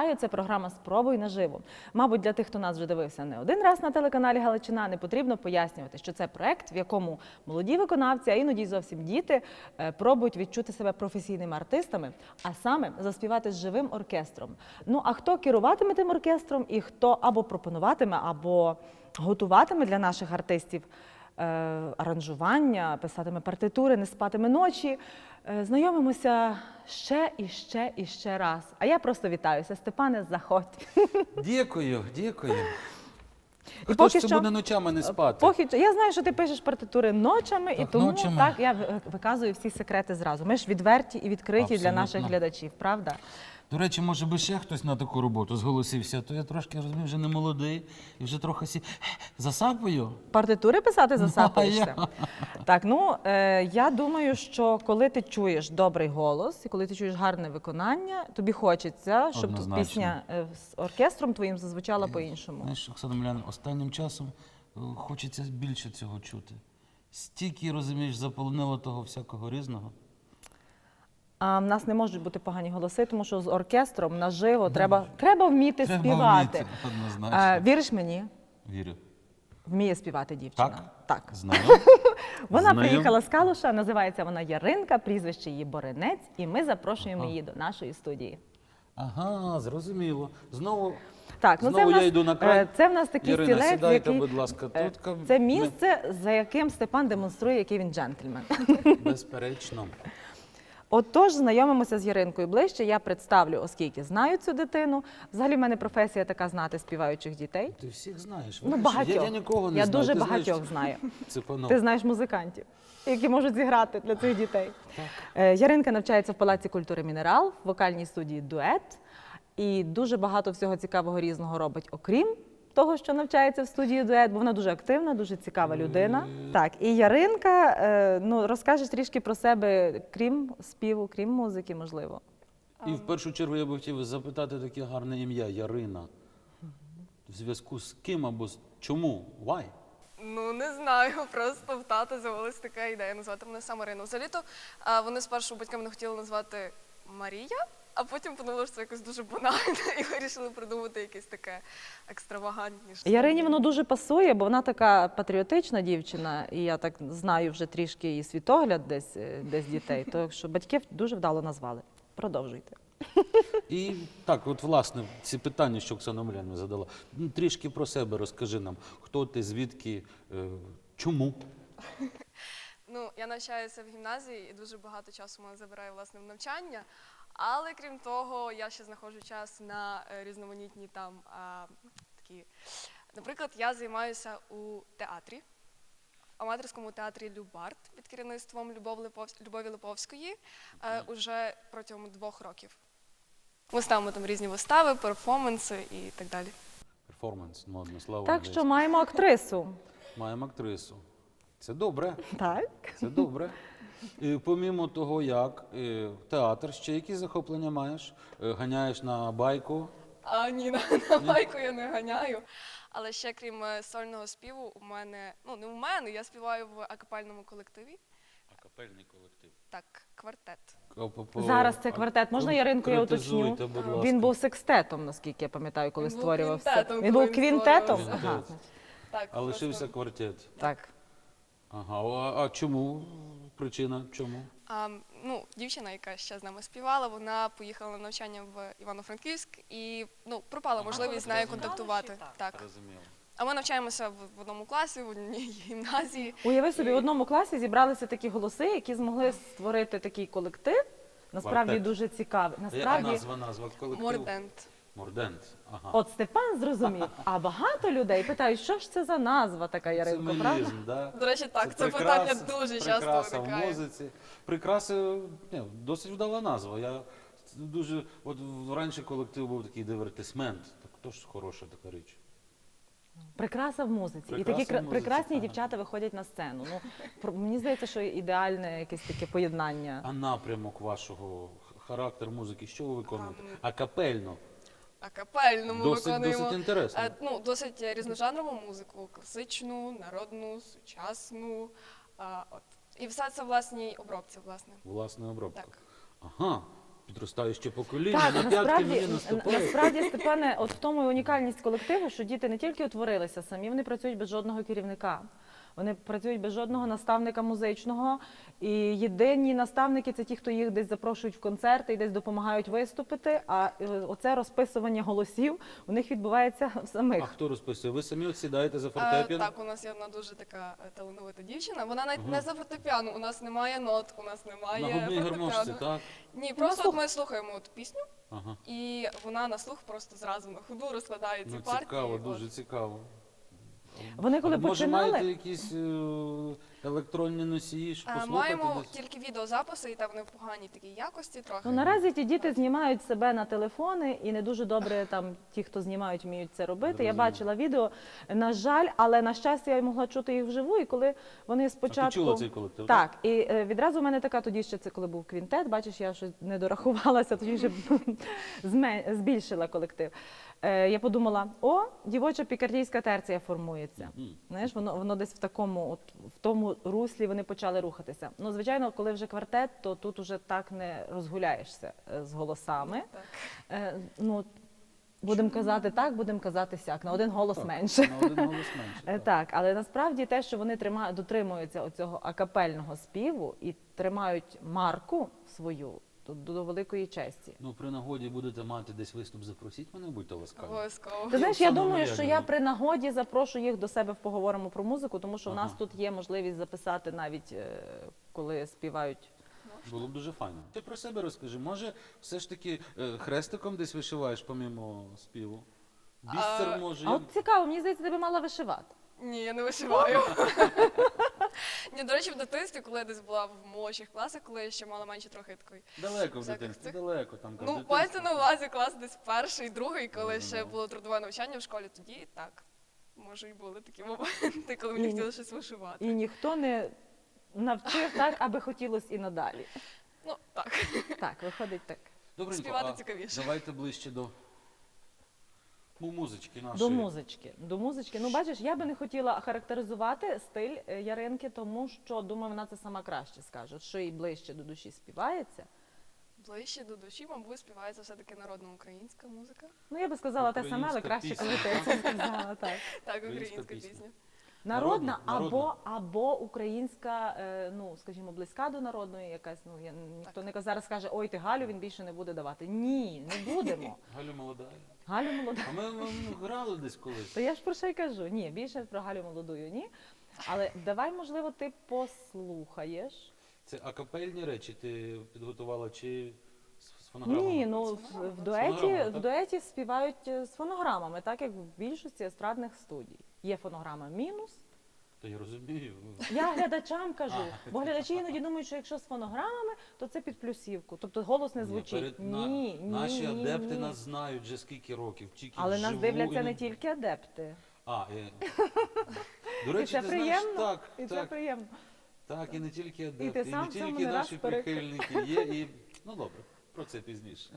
Вітаю! Це програма Спробуй наживо. Мабуть, для тих, хто нас вже дивився не один раз на телеканалі Галичина, не потрібно пояснювати, що це проект, в якому молоді виконавці, а іноді зовсім діти, е, пробують відчути себе професійними артистами, а саме заспівати з живим оркестром. Ну а хто керуватиме тим оркестром і хто або пропонуватиме, або готуватиме для наших артистів аранжування, писатиме партитури, не спатиме ночі. Е, Знайомимося ще і ще і ще раз. А я просто вітаюся. Степане, заходь. Дякую, дякую. І Хто поки ж це що- буде ночами не спати? Похід, я знаю, що ти пишеш партитури ночами, і Так, тому ночами. так я ви- виказую всі секрети зразу. Ми ж відверті і відкриті для Абсолютно. наших глядачів, правда? До речі, може би ще хтось на таку роботу зголосився, то я трошки розумію, вже не молодий і вже трохи сі... засапаю. Партитури писати засапаєшся. я. Так, ну е, я думаю, що коли ти чуєш добрий голос і коли ти чуєш гарне виконання, тобі хочеться, щоб тут пісня е, з оркестром твоїм зазвучала по-іншому. Знаєш, Оксана Миляна, останнім часом е, хочеться більше цього чути. Стільки, розумієш, заполонило того всякого різного. А в нас не можуть бути погані голоси, тому що з оркестром наживо треба, треба вміти Треба співати. вміти, однозначно. Е, віриш мені? Вірю. Вміє співати дівчина. Так? Так. Знаю. Вона Знаю. приїхала з Калуша, називається вона Яринка, прізвище її Боренець, і ми запрошуємо її до нашої студії. Ага, зрозуміло. Знову, Так, ну знову це в нас, я йду на край. е, це в нас такий Ірина, стілець, сідайте, який, будь ласка, е, тут. Ка- Це ми- місце, за яким Степан демонструє, який він джентльмен. Безперечно. Отож, знайомимося з Яринкою ближче. Я представлю, оскільки знаю цю дитину. Взагалі, в мене професія така знати співаючих дітей. Ти всіх знаєш. Ну, багатьох. Я, я нікого не Я знаю. дуже Ти знаєш багатьох знаю. Ципанов. Ти знаєш музикантів, які можуть зіграти для цих дітей. Е, Яринка навчається в Палаці культури Мінерал, в вокальній студії Дует. І дуже багато всього цікавого різного робить, окрім того, що навчається в студії Дует, бо вона дуже активна, дуже цікава людина. Так, і Яринка, е, ну розкаже трішки про себе, крім співу, крім музики, можливо. І в першу чергу я би хотів запитати таке гарне ім'я Ярина. В зв'язку з ким або з чому? Why? Ну не знаю, просто в тата з'явилася така ідея назвати мене саме Ірину. Взагалі-то вони спершу батьки мене хотіли назвати Марія, а потім подумали, що це якось дуже банально, і вирішили придумати якесь таке екстравагантніше. Ярині воно дуже пасує, бо вона така патріотична дівчина, і я так знаю вже трішки її світогляд десь, е, десь дітей. То що батьки дуже вдало назвали. Продовжуйте. І так, от власне, ці питання, що Оксана Омеляна задала. Ну, Трішки про себе розкажи нам, хто ти, звідки, е, чому? Ну, я навчаюся в гімназії і дуже багато часу мене забирає власне в навчання. Але крім того, я ще знаходжу час на е, різноманітні там а, такі. Наприклад, я займаюся у театрі, аматорському театрі Любарт під керівництвом Любові Липовської е, уже протягом двох років. Ми ставимо там різні вистави, перформанси і так далі. Перформанс, модне слово. Так що маємо актрису. Маємо актрису. Це добре. Так. Це добре. І помімо того, як е, театр, ще які захоплення маєш? Е, Ганяєш на байку. А ні, на, на майку я не ганяю. Але ще крім е, сольного співу, у мене, ну не у мене, я співаю в акапельному колективі. Акапельний колектив. Так, квартет. Зараз це квартет. Можна Яринку, я уточню? Будь ласка. Він був секстетом, наскільки я пам'ятаю, коли Він був створювався. квінтетом, Він коли був він квінтетом. створювався. Ага. Квінтет. Так, А лишився просто, квартет. Так. Ага. А, а чому? Причина чому? а, ну, дівчина, яка ще з нами співала, вона поїхала на навчання в Івано-Франківськ і ну, пропала можливість з нею контактувати. Так. Розуміло. А ми навчаємося в, одному класі, в одній гімназії. Уяви собі, в одному класі зібралися такі голоси, які змогли створити такий колектив. Насправді Квартет. дуже цікавий. А яка назва, назва колективу? Мордент. Мордент. Ага. от Степан зрозумів, а багато людей питають, що ж це за назва така Яринко, правда? Символізм, да? До речі, так, це, питання дуже часто прикраса в музиці. Прикраси, ні, досить вдала назва. Я дуже, от раніше колектив був такий дивертисмент. Так теж хороша така річ. Прикраса в музиці. і Прикраса такі в кра- музиці, прекрасні ага. дівчата виходять на сцену. Ну, про- мені здається, що ідеальне якесь таке поєднання. А напрямок вашого х- характер музики, що ви виконуєте? Ам, Акапельно. Акапельному Досить, виконуємо. досить інтересно. Е, ну, досить різножанрову музику, класичну, народну, сучасну. А, от. І все це в власній обробці, власне. Власна обробка. Так. Ага. підростаюче покоління, Так, на п'ятки насправді, мені насправді, Степане, от в тому і унікальність колективу, що діти не тільки утворилися самі, вони працюють без жодного керівника. Вони працюють без жодного наставника музичного. І єдині наставники це ті, хто їх десь запрошують в концерти і десь допомагають виступити. А е, оце розписування голосів у них відбувається в А хто розписує? Ви самі от сідаєте за Е, фортепіано? так, у нас є одна дуже така е, талановита дівчина. Вона навіть не за фортепіано, у нас немає нот, у нас немає На губній гармошці, так? Ні, просто от ми слухаємо от пісню, Ага. і вона на слух просто зразу на ходу розкладає ці Ну, партії. цікаво, от. дуже цікаво. Вони коли а, може, починали, маєте якісь е, електронні носії, щоб Е, послухати Маємо десь? тільки відеозаписи, і там вони в поганій такій якості трохи. Ну наразі ті діти знімають себе на телефони, і не дуже добре там ті, хто знімають, вміють це робити. Я Зрозуміло. бачила відео. На жаль, але на щастя я могла чути їх вживу. І коли вони А ти спочатку чула цей колектив? так, і е, відразу в мене така тоді ще це коли був квінтет. Бачиш, я щось не дорахувалася, тоді вже зме- збільшила колектив. Е, я подумала: о, дівоча пікардійська терція формується. Знаєш, воно воно десь в такому, от в тому руслі вони почали рухатися. Ну, звичайно, коли вже квартет, то тут уже так не розгуляєшся е, з голосами. Е, ну, будемо казати так, будемо казати сяк, на один голос Так, менше. На один голос менше. Е, так. Так, але насправді те, що вони трима, дотримуються оцього акапельного співу і тримають марку свою, до, до великої честі. Ну, при нагоді будете мати десь виступ, запросіть мене, будьте ласкаві. Обов'язково. Ти знаєш, я думаю, що я Омельянівна. при нагоді запрошу їх до себе в поговоримо про музику, тому що в нас Ага. тут є можливість записати навіть е, коли співають. Було б дуже файно. Ти про себе розкажи. Може, все ж таки е, хрестиком десь вишиваєш помімо співу? Бісер А, може. А от цікаво, мені здається, ти би мала вишивати. Ні, я не вишиваю. Ні, до речі, в дитинстві, коли я десь була в молодших класах, коли я ще мала менше трохи такої. Далеко в всяких дитинстві, цих- далеко там. в Ну, дитинстві. мається на увазі клас десь перший, другий, коли ще Зрозуміло. було трудове навчання в школі, тоді так. Може, і були такі моменти, коли мені Ні, хотілося щось вишивати. І ніхто не навчив так, аби хотілося і надалі. Ну, так. Так, виходить так. Добренько, співати а цікавіше. Давайте ближче до ну, музички нашої. До музички. До музички. Ну, бачиш, я би не хотіла характеризувати стиль е, Яринки, тому що думаю, вона це сама краще скаже, що їй ближче до душі співається. Ближче до душі, мабуть, співається все-таки народна українська музика. Ну, я би сказала те саме, але Українська краще, коли ти це сказала. Так. Так, Українська українська пісня. пісня. Народна, Народна, або, народна. або українська, е, ну, скажімо, близька до народної якась. Ну, я, ніхто Так. не ка- зараз каже, ой, ти Галю, він більше не буде давати. Ні, не будемо. Галю молода. Галю молоду. А ми, ми, ми грали десь колись. То я ж про що й кажу. Ні, більше про Галю молодую, ні. Але давай, можливо, ти послухаєш. Це акапельні речі ти підготувала чи з, з фонограмами? Ні, ну в, в дуеті, в так? дуеті співають е, з фонограмами, так як в більшості естрадних студій. Є фонограма мінус. Та я розумію. Я глядачам кажу, бо глядачі іноді думають, що якщо з фонограмами, то це під плюсівку. Тобто голос не Ні, звучить. перед- на- Ні, ні, Наші ні, адепти ні. нас знають вже скільки років. Тільки Але нас вживу дивляться і не тільки адепти. А, е... До речі, це ти приємно. знаєш, так, І це так, приємно. так, і не тільки І адепти, ти і, сам не в цьому тільки не раз наші перек- прихильники є, і ну добре, про це пізніше.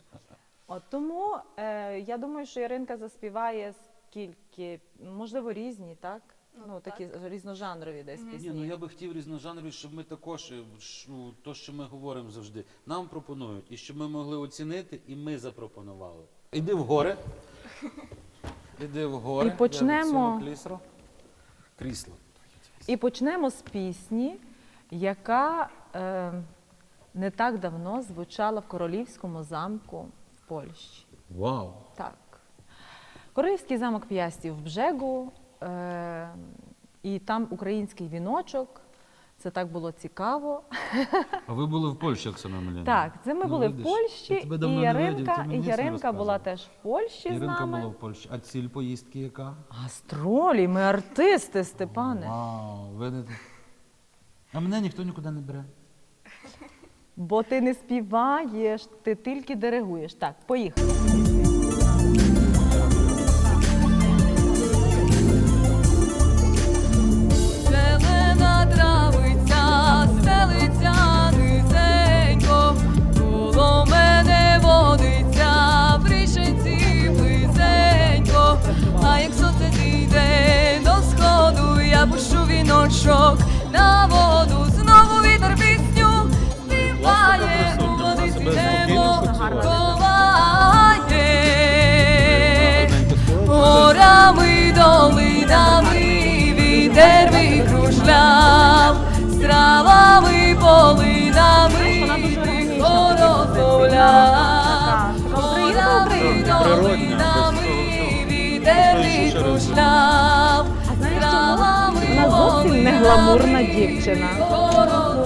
От тому е, я думаю, що Яринка заспіває скільки, можливо, різні, так? Ну, Ну, такі так. різножанрові десь пісні. Ні, ну я би хотів різножанрові, щоб ми також ну, то, що ми говоримо завжди, нам пропонують, і щоб ми могли оцінити, і ми запропонували. Іди в гори. Іди в гори. І почнемо- Я крісло. Крісло. І почнемо з пісні, яка е, не так давно звучала в королівському замку в Польщі. Вау! Так. Королівський замок П'ястів в Бжегу, і там український віночок. Це так було цікаво. А ви були в Польщі, Оксана Мельянівна? Так, це ми Ну, були в видиш, я Польщі, і Яринка, і Яринка була теж в Польщі з Іринка нами. була в Польщі. А ціль поїздки яка? Гастролі, ми артисти, Степане. Вау, видите? А мене ніхто нікуди не бере. Бо ти не співаєш, ти тільки диригуєш. Так, поїхали. пташок на воду, знову вітер пісню співає у водиці небо коває горами, долинами вітер викружляв, стравами, полинами тихо розмовляв, горами, долинами вітер викружляв зійдемо. не гламурна дівчина.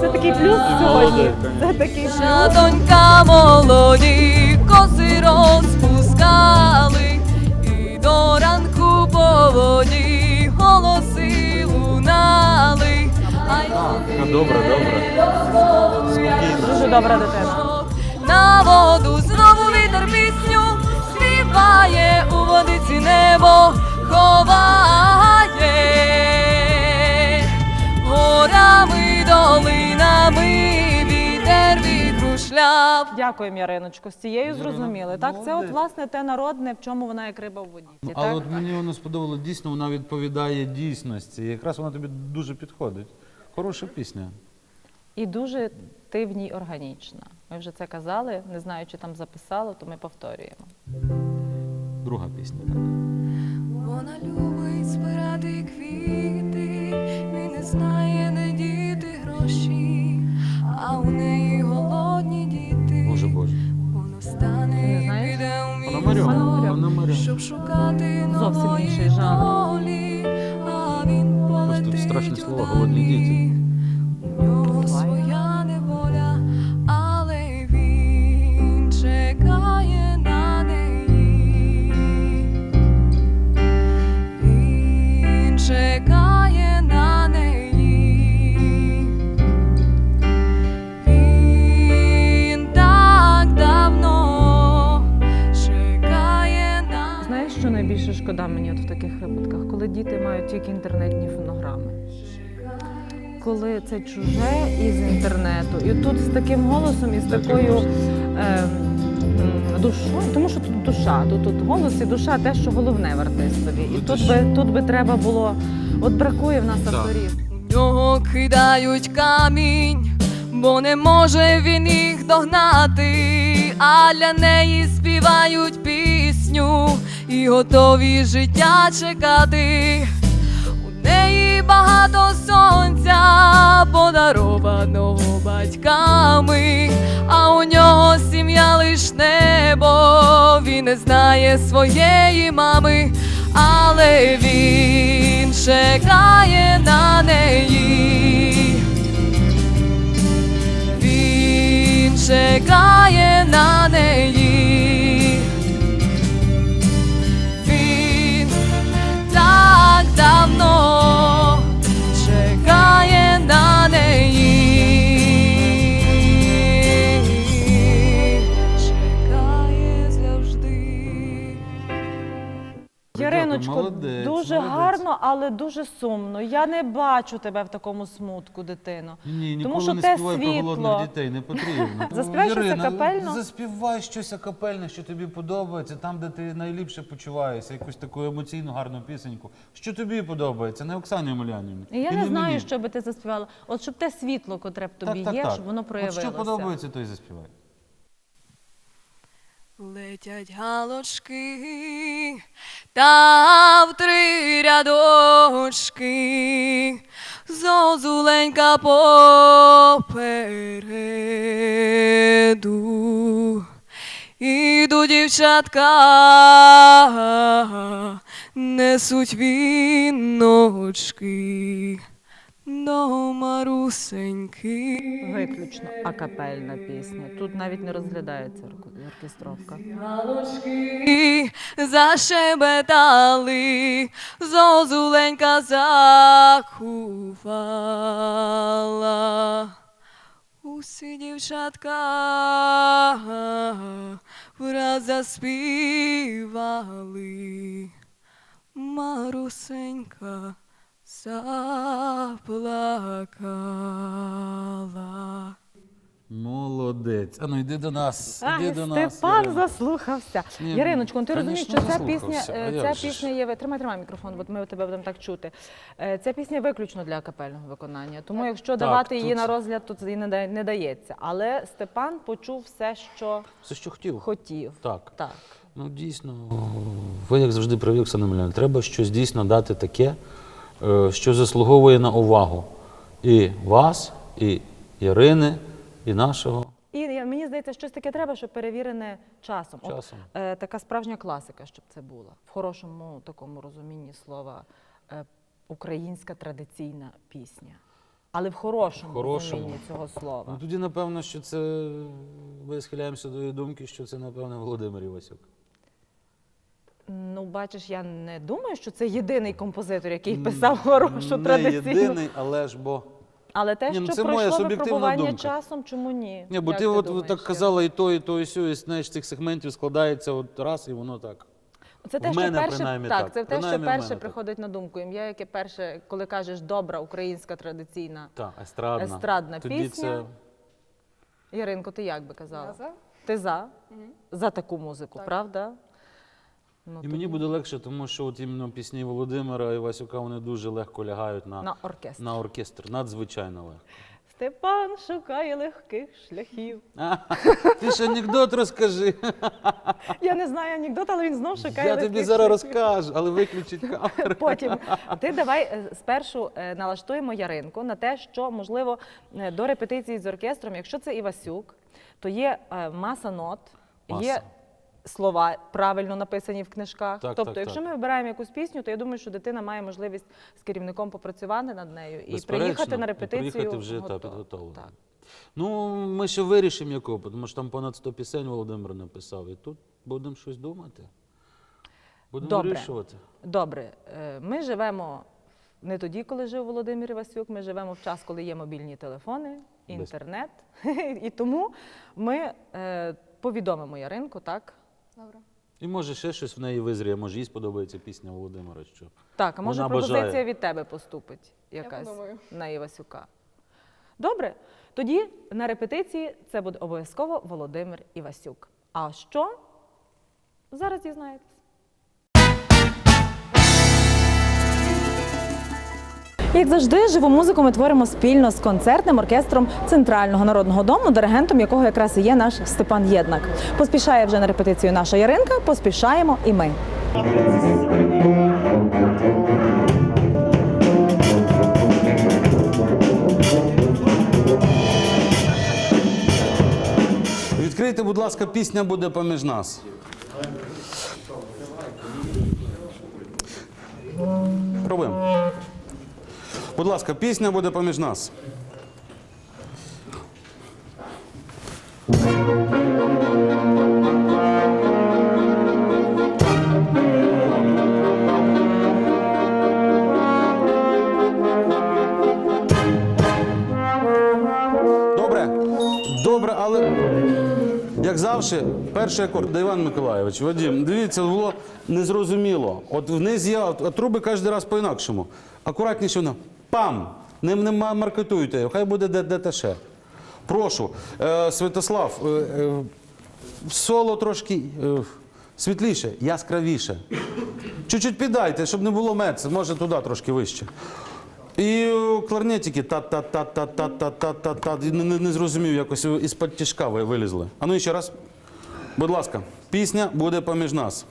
Це такий плюс сьогодні. Це такий плюс. Донька молоді, коси розпускали, і до ранку по воді голоси лунали. Ай, Добре, добре. Дуже добра дитина. На воду знову вітер пісню співає у водиці небо ховає горами, долинами вітер відрушляв. Дякуємо, Яриночко. З цією Ярина, зрозуміли. Так, це от молодець. власне те народне, в чому вона як риба в воді. Ну, Так? але от мені воно сподобалося, дійсно вона відповідає дійсності. І якраз вона тобі дуже підходить. Хороша пісня. І дуже ти в ній органічна. Ми вже це казали, не знаю, чи там записало, то ми повторюємо. Друга пісня. Так. Вона любить збирати квіти, і не діти гроші, а у неї голодні діти. Боже Боже. Воно стане і піде у мій, місто, щоб шукати нової долі, а він полетить страшне слово удалі. «голодні діти». Шкода мені от в таких випадках, коли діти мають тільки інтернетні фонограми. Коли це чуже із інтернету, і тут з таким голосом і з такою е, душою, тому що тут душа, тут, тут голос і душа те, що головне в артистові. І тут би, тут би треба було, от бракує в нас Так. авторів. У нього кидають камінь, бо не може він їх догнати, а для неї співають пісню і готові життя чекати. У неї багато сонця, подарованого батьками, а у нього сім'я лиш небо, він не знає своєї мами, але він чекає на неї. Він чекає на неї. Давно але дуже сумно. Я не бачу тебе в такому смутку, дитино. Ні, ніколи Тому що не те співай про світло. голодних дітей, не потрібно. Заспівай щось Ірина, акапельно. Заспівай щось акапельне, що тобі подобається, там, де ти найліпше почуваєшся, якусь таку емоційну гарну пісеньку. Що тобі подобається, не Оксані Омелянівні. І я не знаю, що би ти заспівала. От щоб те світло, котре б тобі є, щоб воно От проявилося. що подобається, то й заспівай. Летять галочки та в три рядочки, зозуленька попереду. Іду дівчатка, несуть віночки до марусеньки. Виключно акапельна пісня. Тут навіть не розглядається оркестровка. Галочки зашебетали, зозуленька закувала. Усі дівчатка враз заспівали. Марусенька заплакала. Молодець. Ану, йди до нас. Іди до нас. Степан Ірина. заслухався. Ні, Яриночко, ну ти розумієш, що ця пісня, заслухався. А е, як ця же ж? пісня є. Тримай, тримай мікрофон, бо ми тебе будемо так чути. Е, Ця пісня виключно для акапельного виконання. Тому якщо давати її тут- на розгляд, то це їй не да- не дається. Але Степан почув все, що Все, що хотів. хотів. Так. Так. Ну, дійсно, ви як завжди праві, Оксана Мельяна, треба щось дійсно дати таке, що заслуговує на увагу і вас, і Ірини, і нашого І мені здається, щось таке треба, що перевірене часом. От, е, така справжня класика, щоб це була в хорошому такому розумінні слова. Е, українська традиційна пісня. Але в хорошому, В хорошому. розумінні цього слова. Ну тоді, напевно, що це ми схиляємося до її думки, що це, напевно, Володимир Івасюк. Бачиш, я не думаю, що це єдиний композитор, який писав хорошу Не традиційну. єдиний, але ж бо. Але те, Ні, ну, що це моя пройшло суб'єктивна випробування думка. часом, чому ні? Ні, бо Як ти от, думаєш, так казала і то, і то, і сьо, і знаєш, цих сегментів складається от раз, і воно так. Це те, В що мене перше, принаймні так, так. це те, що Принаймні в мене перше так. приходить на думку. Ім'я, яке перше, коли кажеш добра українська традиційна Так, естрадна. естрадна Тоді пісня. це Яринко, ти як би казала? Я за? Ти за? За таку музику, Так. правда? Ну, І мені буде легше, тому що от іменно пісні Володимира і Васюка вони дуже легко лягають на, на оркестр. на оркестр. Надзвичайно легко. Степан шукає легких шляхів. А, ти ж анекдот розкажи. Я не знаю анекдот, але він знов шукає Я легких тобі зараз шляхів. розкажу, але виключить камеру. Потім ти давай е, спершу е, налаштуємо Яринку на те, що можливо е, до репетиції з оркестром, якщо це Івасюк, то є маса нот, Маса. є слова правильно написані в книжках. Так, тобто, так, якщо так. ми вибираємо якусь пісню, то я думаю, що дитина має можливість з керівником попрацювати над нею і Безперечно, приїхати на і репетицію. приїхати вже та, готов- підготовленим. Так. Ну, ми ще вирішимо якого, тому що там понад 100 пісень Володимир написав. І тут будемо щось думати. Будемо Добре. вирішувати. Добре, е, ми живемо не тоді, коли жив Володимир Івасюк, ми живемо в час, коли є мобільні телефони, інтернет. І тому ми е, повідомимо Яринку, так? Добре. І може ще щось в неї визріє, може їй сподобається пісня Володимира. Що. Так, а може Вона пропозиція бажає. від тебе поступить якась подумаю. на Івасюка. Добре, тоді на репетиції це буде обов'язково Володимир Івасюк. А що? Зараз дізнаєтесь. Як завжди, живу музику ми творимо спільно з концертним оркестром Центрального народного дому, диригентом якого якраз і є наш Степан Єднак. Поспішає вже на репетицію наша Яринка, поспішаємо і ми. Відкрийте, будь ласка, пісня буде поміж нас. Будь ласка, пісня буде поміж нас. Добре, добре, але як завжди, перший акорд Де Іван Миколайович. Вадим, дивіться, було незрозуміло. От вниз от, от труби кожен раз по-інакшому. Акуратніше воно. Пам! Не, не маркетуйте хай буде ще. Прошу, е, Святослав, е, е, соло трошки е, світліше, яскравіше. Чуть-чуть піддайте, щоб не було мець, може туди трошки вище. І е, кларнетики та-та-та-та-та-та-та-та. Не, не, зрозумів, якось із-під тяжка ви вилізли. А ну ще раз. Будь ласка, пісня буде поміж нас.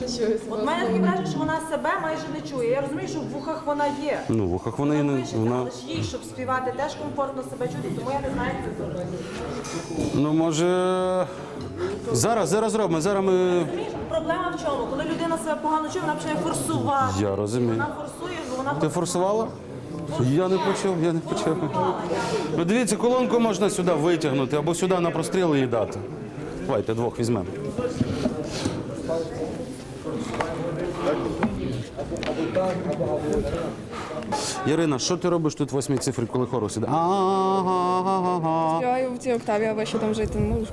Не чую себе. От мене таке враження, що вона себе майже не чує. Я розумію, що в вухах вона є. Ну, в ухах вона і не Пишеться, вона. але ж їй, щоб співати, теж комфортно себе чути, тому я не знаю, як це зробити. Ну, може. Зараз, зараз робимо. Зараз ми. Розумієш, проблема в чому? Коли людина себе погано чує, вона починає форсувати. Я розумію. Вона форсує, бо вона Ти форсувала? Я не почув, я не почув. Ну дивіться, колонку можна сюди витягнути або сюди на простріл її дати. Давайте двох візьмемо. Ярина, що ти робиш тут в восьмій цифрі, коли хорус іде? А-а-а-а-а. Співаю в цій октаві, а вище там жити не можу.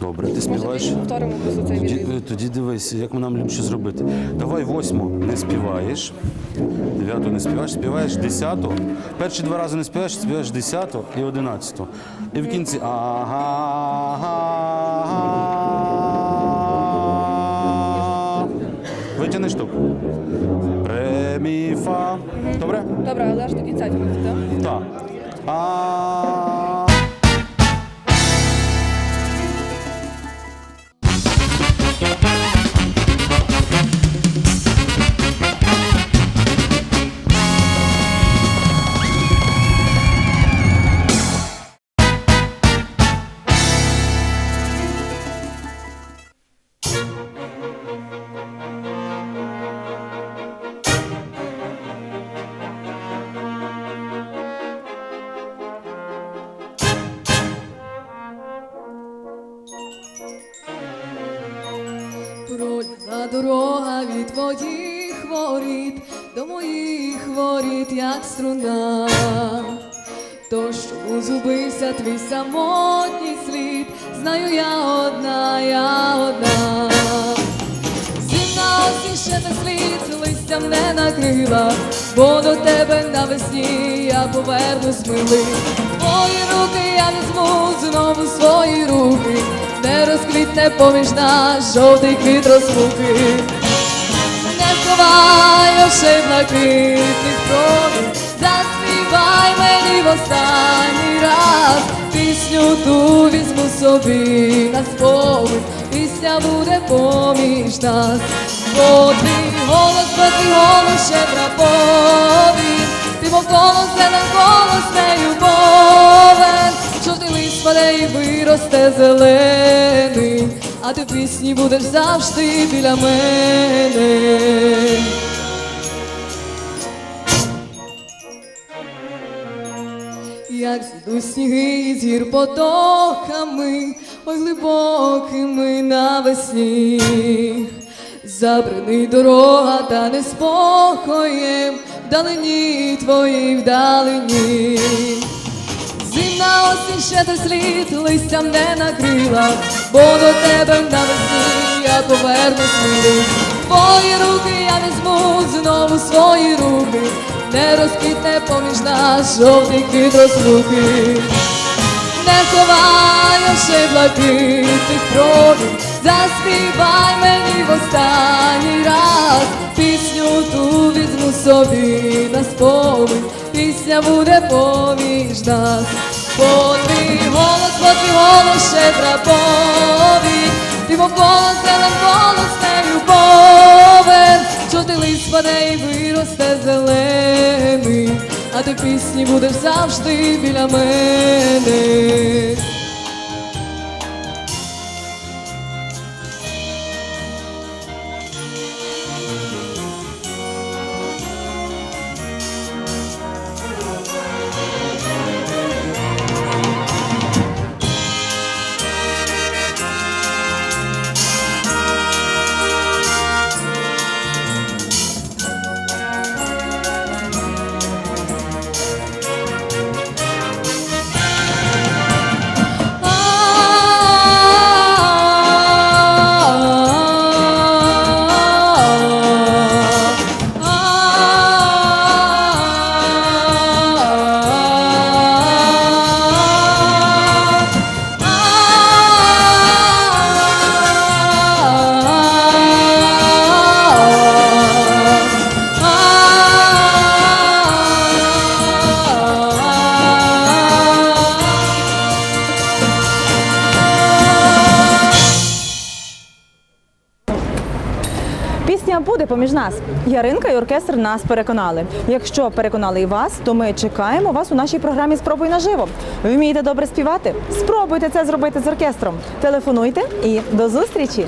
Добре, ти співаєш. повторимо просто цей Тоді, відрізок. е, тоді дивись, як нам ліпше зробити. Давай восьму не співаєш, дев'яту не співаєш, співаєш десяту. Перші два рази не співаєш, співаєш десяту і одинадцяту. І в кінці ага. Витягнеш штук. Ре, мі, фа. Добре? Добре, але аж до кінця тягнути, так? Так. А. Пролягла дорога від твоїх воріт до моїх воріт, як струна. То чому зубився твій самотній слід, знаю я одна, я одна. Зімна осінь не слід, листям не накрила, бо до тебе навесні я повернусь милий. Твої руки я візьму знову свої руки, не розквітне поміж нас жовтий квіт розпуки. Не сховай очей блакитних крові, заспівай мені в останній раз. Пісню ту візьму собі на спомин, пісня буде поміж нас. Бо голос, бо твій голос ще прапові, ти мов колос, зелен колос, не любовен. І виросте зелений, а ти в пісні будеш завжди біля мене. Як зійду сніги із гір потоками, ой глибокими навесні. Забраний дорога та неспокоєм, вдалині твоїй вдалині. Зимна осінь ще слід листям не накрила, бо до тебе навесні я повернусь милий. Твої руки я візьму знову свої руки, не розквітне поміж нас жовтий квіт розлуки. Не ховай очей блакитних крові, заспівай мені в останній раз. Пісню ту візьму собі на спомин, пісня буде поміж нас. Бо голос, бо голос ще повідь, ти мов голос, зелен голос не любовен, ти лист впаде і виросте зелений, а ти пісні будеш завжди біля мене. Пісня буде поміж нас. Яринка і оркестр нас переконали. Якщо переконали і вас, то ми чекаємо вас у нашій програмі Спробуй наживо. Ви вмієте добре співати? Спробуйте це зробити з оркестром. Телефонуйте і до зустрічі!